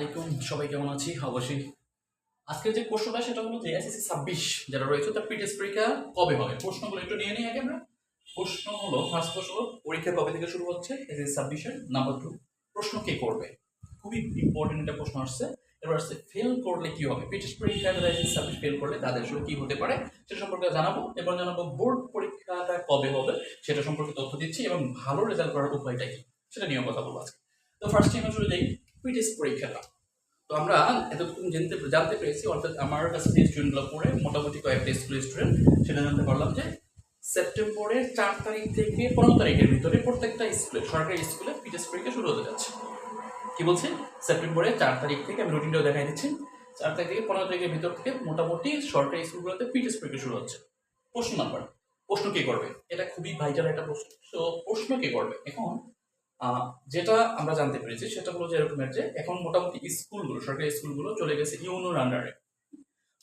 আলাইকুম, সবাই কেমন আছি? অবশ্যই। আজকের যে প্রশ্নটা, সেটা হলো যে এসএসসি ছাব্বিশ যেটা রয়েছে, তার পিটিএস পরীক্ষা কবে হবে? প্রশ্নগুলো একটু নিয়ে নিই আগে আমরা। প্রশ্ন হলো ফার্স্ট প্রশ্ন পরীক্ষা কবে থেকে শুরু হচ্ছে এসএসসি ছাব্বিশের? নাম্বার টু প্রশ্ন কে করবে? খুবই ইম্পর্টেন্ট একটা প্রশ্ন আসছে। এবার আসছে ফেল করলে কি হবে? পিটিএস পরীক্ষা যারা এসএসসি ছাব্বিশ ফেল করলে, তাদের আসলে কি হতে পারে? সেটা সম্পর্কে জানাব। এবং জানাব, বোর্ড পরীক্ষাটা কবে হবে? সেটা সম্পর্কে তথ্য দিচ্ছি এবং ভালো রেজাল্ট করার উপায়টা কি? সেটা নিয়েও কথা বলব আজকে। তো ফার্স্ট টাইম আসলে যাই পিটিএস পরীক্ষাটা তো আমরা এতক্ষণ জানতে জানতে পেরেছি, অর্থাৎ আমার কাছে যে স্টুডেন্টগুলো পড়ে, মোটামুটি কয়েকটা স্কুলের স্টুডেন্ট সেটা জানতে পারলাম যে সেপ্টেম্বরের চার তারিখ থেকে পনেরো তারিখের ভিতরে প্রত্যেকটা স্কুলে সরকারি স্কুলে পিটিএস পরীক্ষা শুরু হতে যাচ্ছে। কি বলছে? সেপ্টেম্বরের চার তারিখ থেকে আমি রুটিনটাও দেখাই দিচ্ছি। চার তারিখ থেকে পনেরো তারিখের ভিতর থেকে মোটামুটি সরকারি স্কুলগুলোতে পিটিএস পরীক্ষা শুরু হচ্ছে। প্রশ্ন নাম্বার, প্রশ্ন কে করবে? এটা খুবই ভাইটাল একটা প্রশ্ন। তো প্রশ্ন কে করবে? এখন যেটা আমরা জানতে পেরেছি সেটা হলো যে এরকমের যে এখন মোটামুটি স্কুলগুলো, সরকারি স্কুলগুলো চলে গেছে ইউনোর আন্ডারে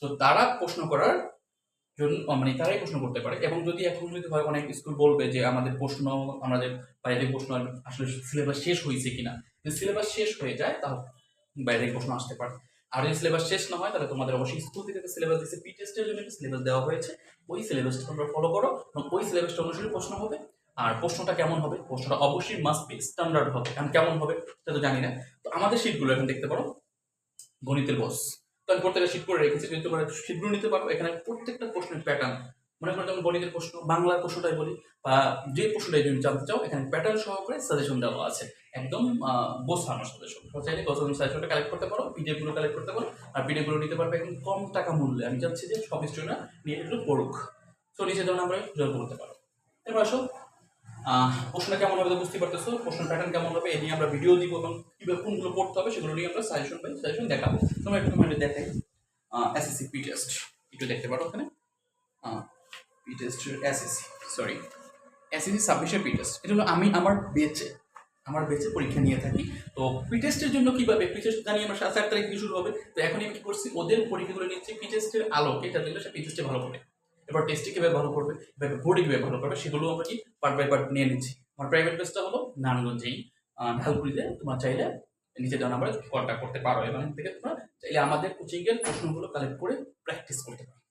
তো তারা প্রশ্ন করার জন্য মানে তারাই প্রশ্ন করতে পারে। এবং যদি এখন যদি হয়, অনেক স্কুল বলবে যে আমাদের প্রশ্ন, আমাদের বাইরে প্রশ্ন আসলে সিলেবাস শেষ হয়েছে কিনা। যদি সিলেবাস শেষ হয়ে যায়, তাহলে বাইরে প্রশ্ন আসতে পারে। আর যদি সিলেবাস শেষ না হয়, তাহলে তোমাদের অবশ্যই স্কুল থেকে সিলেবাস দিচ্ছে পি টেস্টের জন্য সিলেবাস দেওয়া হয়েছে। ওই সিলেবাসটা তোমরা ফলো করো। এবং ওই সিলেবাসটা অনুসারে প্রশ্ন হবে। আর প্রশ্নটা কেমন হবে? প্রশ্নটা অবশ্যই মাস্ট বি স্ট্যান্ডার্ড হবে। কারণ কেমন হবে? সেটা তো জানি না। তো আমাদের শিটগুলো এখন দেখতে পারো। গণিতের বস তো আমি প্রত্যেকটা শিট করে রেখেছি। যদি তোমরা শিটগুলো নিতে পারো, এখানে প্রত্যেকটা প্রশ্নের প্যাটার্ন মনে করো যেমন গণিতের প্রশ্ন বাংলার প্রশ্নটাই বলি, বা যে প্রশ্নটাই তুমি জানতে চাও, এখানে প্যাটার্ন সহকারে সাজেশন দেওয়া আছে। একদম গোছানো সাজেশন চাইলে গোছানো সাজেশনটা কালেক্ট করতে পারো পিডিএফগুলো কালেক্ট করতে পারো, আর পিডিএফগুলো নিতে পারবে একদম কম টাকা মূল্যে। আমি চাচ্ছি যে সব স্টুডেন্টরা নিয়ে এগুলো পড়ুক। তো নিচে যেমন আমরা জয় করতে পারো। এবার আসো আহ, প্রশ্নটা কেমন হবে বুঝতে পারতেছো? প্রশ্ন প্যাটার্ন কেমন হবে এই নিয়ে আমরা ভিডিও দিব এবং কীভাবে কোনগুলো পড়তে হবে সেগুলো নিয়ে আমরা সাজেশন পাই সাজেশন দেখাবো। তোমরা একটু মানে দেখাই এসএসসি পি টেস্ট একটু দেখতে পারো ওখানে। P test SSC sorry SSC ছাব্বিশের পি টেস্ট এটা হলো আমি আমার বেচে আমার বেচে পরীক্ষা নিয়ে থাকি। তো পি টেস্টের জন্য কীভাবে পি টেস্ট জানি আমরা সাত তারিখ থেকে শুরু হবে তো এখন আমি কি করছি ওদের পরীক্ষাগুলো নিচ্ছি পি টেস্টের আলোকে করে সে পি টেস্টে ভালো করে। এবার টেস্টে কীভাবে ভালো করবে, এবার বোর্ডে কীভাবে ভালো করবে, সেগুলো আমরা কি পার্ট বাই পার্ট নিয়ে নিচ্ছি। আমার প্রাইভেট বেসটা হলো নারায়ণগঞ্জেই ঢালপুরিতে তোমার চাইলে নিচে দেওয়া নাম্বারে কন্ট্যাক্ট করতে পারো। এবং থেকে তোমরা চাইলে আমাদের কোচিংয়ের প্রশ্নগুলো কালেক্ট করে প্র্যাকটিস করতে পারো।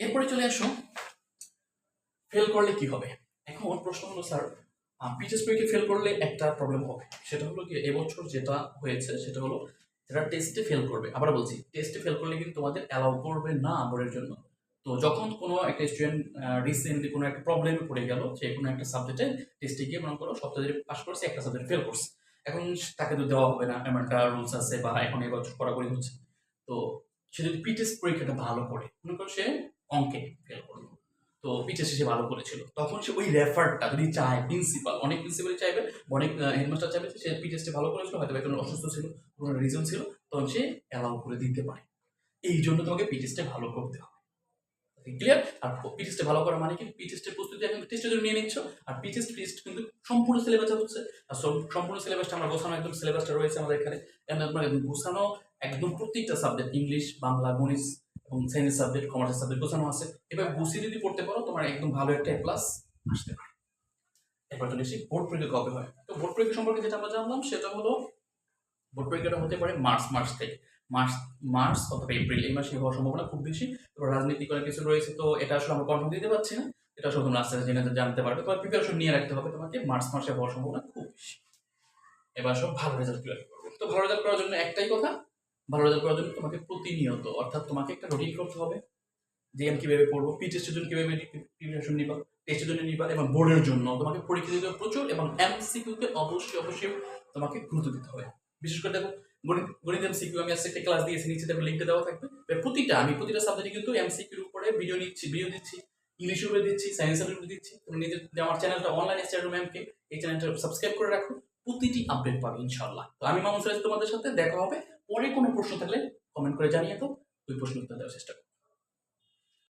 এরপরে চলে আসো ফেল করলে কি হবে? এখন প্রশ্ন হলো, স্যার পিচেস পরীক্ষা ফেল করলে একটা প্রবলেম হবে। সেটা হলো কি এবছর যেটা হয়েছে, সেটা হলো যারা টেস্টে ফেল করবে আবার বলছি টেস্টে ফেল করলে কিন্তু তোমাদের অ্যালাউ করবে না বোর্ডের জন্য। তো যখন কোনো একটা স্টুডেন্ট রিসেন্টলি কোনো একটা প্রবলেমে পড়ে গেল, সে কোনো একটা সাবজেক্টে টেস্টে গিয়ে মনে করো সব সাবজেক্টে পাস করছে, একটা সাবজেক্ট ফেল করছে। এখন তাকে তো দেওয়া হবে না এমন একটা রুলস আছে বা এখন এবছর কড়াকড়ি হচ্ছে। তো সে যদি পিটেস্ট পরীক্ষাটা ভালো করে, মনে করো সে অঙ্কে ফেল করল। তো পিটেস্ট সে ভালো করেছিল। তখন সে ওই রেফারটা যদি চায় প্রিন্সিপাল অনেক প্রিন্সিপাল চাইবে, অনেক হেডমাস্টার চাইবে সে পিটেস্টে ভালো করেছিল, হয়তো কোনো অসুস্থ ছিল, কোনো রিজন ছিল, তখন সে অ্যালাউ করে দিতে পারে। এই জন্য তোমাকে পিটেস্টে ভালো করতে হবে। ক্লিয়ার আর পিটেস্টে ভালো করা মানে কি? পিটেস্টের প্রস্তুতি এখন টেস্টের জন্য নিয়ে নিচ্ছ, আর পিটেস্ট টেস্ট কিন্তু সম্পূর্ণ সিলেবাস হচ্ছে। আর সম- সম্পূর্ণ সিলেবাসটা আমরা গোছানো, একদম সিলেবাসটা রয়েছে আমাদের এখানে। একদম গোছানো, একদম প্রত্যেকটা সাবজেক্ট ইংলিশ বাংলা, গণিত এবং সায়েন্স সাবজেক্ট কমার্সের সাবজেক্ট গোছানো আছে। এবার গুছিয়ে যদি পড়তে পারো, তোমার একদম ভালো একটা প্লাস আসতে পারে। এবার চলে এসে বোর্ড পরীক্ষা কবে হয়? তো বোর্ড পরীক্ষা সম্পর্কে যেটা আমরা জানলাম, সেটা হলো বোর্ড পরীক্ষাটা হতে পারে মার্চ মাস থেকে। মার্চ মার্চ অথবা এপ্রিল, এই মাসে হওয়ার সম্ভাবনা খুব বেশি। এবার রাজনীতিক অনেক কিছু রয়েছে, তো এটা আসলে আমরা কনফার্ম দিতে পারছি না। এটা আসলে তোমরা আস্তে আস্তে জেনে জানতে পারবে। তোমার প্রিপারেশন নিয়ে রাখতে হবে তোমাকে, মার্চ মাসে হওয়ার সম্ভাবনা খুব বেশি। এবার সব ভালো রেজাল্ট ক্লিয়ার করবে তো ভালো রেজাল্ট করার জন্য একটাই কথা, ভালো রেজাল্ট করার জন্য তোমাকে প্রতিনিয়ত, অর্থাৎ তোমাকে একটা রুটিন করতে হবে। যে আমি কীভাবে পড়ব পি টেস্টের জন্য কীভাবে প্রিপারেশন নিবা টেস্টের জন্য নিবা, এবং বোর্ডের জন্য তোমাকে পরীক্ষা দিতে প্রচুর, এবং এমসিকিউতে অবশ্যই অবশ্যই তোমাকে গুরুত্ব দিতে হবে। বিশেষ করে দেখো গণিত গণিত এমসিকিউ আমি আজকে একটা ক্লাস দিয়েছি নিচে দেখো লিঙ্কটা দেওয়া থাকবে। প্রতিটা, আমি প্রতিটা সাবজেক্টে কিন্তু এমসিকিউর উপরে ভিডিও নিচ্ছি ভিডিও দিচ্ছি ইংলিশ উপরে দিচ্ছি সায়েন্সের উপরে দিচ্ছি। তুমি নিজের, আমার চ্যানেলটা অনলাইন স্টাডি ম্যামকে এই চ্যানেলটা সাবস্ক্রাইব করে রাখো। প্রতিটি আপডেট পাবে ইনশাল্লাহ তো আমি মামুন সাহেব তোমাদের সাথে দেখা হবে, পরে কোনো প্রশ্ন থাকলে কমেন্ট করে জানিয়ে তো ওই প্রশ্ন উত্তর দেওয়ার চেষ্টা করব।